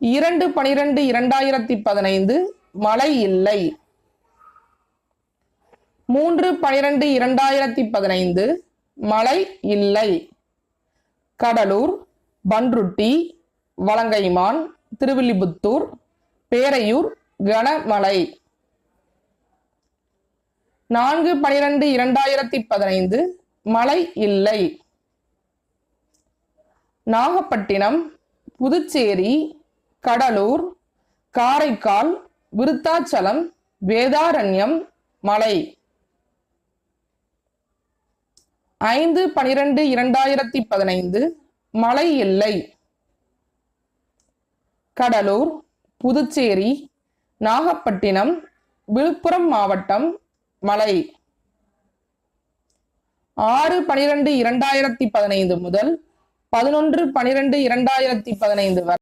இரண்டு பனிரெண்டு இரண்டாயிரத்தி பதினைந்து மழை இல்லை. மூன்று பனிரெண்டு இரண்டாயிரத்தி பதினைந்து மழை இல்லை. கடலூர் பன்ருட்டி வலங்கைமான் திருவில்லிபுத்தூர் பேரையூர் கனமழை. நான்கு பனிரெண்டு இரண்டாயிரத்தி பதினைந்து மழை இல்லை. நாகப்பட்டினம் புதுச்சேரி கடலூர் காரைக்கால் விருத்தாச்சலம் வேதாரண்யம் மலை. ஐந்து பனிரெண்டு இரண்டாயிரத்தி பதினைந்து மலை இல்லை கடலூர் புதுச்சேரி நாகப்பட்டினம் விழுப்புரம் மாவட்டம் மலை. ஆறு பனிரெண்டு இரண்டாயிரத்தி பதினைந்து முதல் பதினொன்று பனிரெண்டு இரண்டாயிரத்தி பதினைந்து வரை